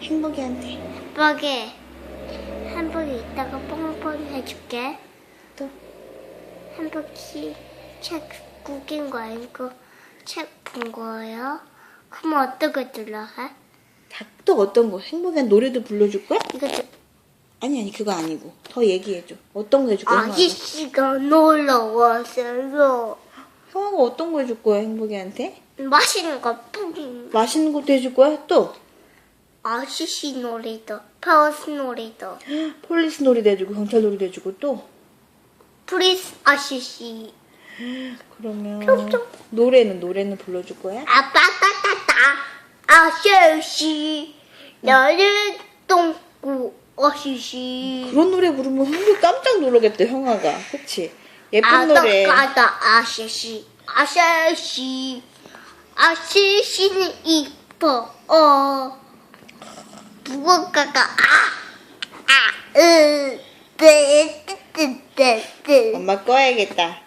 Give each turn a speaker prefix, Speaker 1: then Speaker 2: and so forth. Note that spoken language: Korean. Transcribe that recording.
Speaker 1: 행복이한테.
Speaker 2: 햄버거 햄버거 이따가 뽕뽕 해줄게
Speaker 1: 또
Speaker 2: 햄버거 책 구긴 거 아니고 책 본 거예요? 그럼 어떻게 들러해?
Speaker 1: 다또 어떤 거? 행복이한 노래도 불러줄 거야?
Speaker 2: 이거 좀
Speaker 1: 아니 아니 그거 아니고 더 얘기해줘. 어떤 거 해줄 거야?
Speaker 2: 아저씨가 놀러 왔어요
Speaker 1: 형아가 어떤 거 해줄 거야 행복이한테?
Speaker 2: 맛있는 거 뿌린
Speaker 1: 맛있는 것도 해줄 거야? 또
Speaker 2: 아저씨 놀이도 파우스 놀이도.
Speaker 1: 폴리스 놀이도 해주고 경찰 놀이도 해주고 또?
Speaker 2: 프리스 아저씨.
Speaker 1: 그러면
Speaker 2: 평소-
Speaker 1: 노래는 노래는 불러줄 거야?
Speaker 2: 아빠따따따 아저씨 나를 똥꾸 아저씨.
Speaker 1: 그런 노래 부르면 흥분 깜짝 놀라겠다 형아가. 그치? 예쁜 노래.
Speaker 2: 아빠따따 아저씨 아저씨. 아저씨는 이뻐. 어 무엇가가 아 아으 뜨뜨뜨 뜨 뜨
Speaker 1: 엄마 꺼야겠다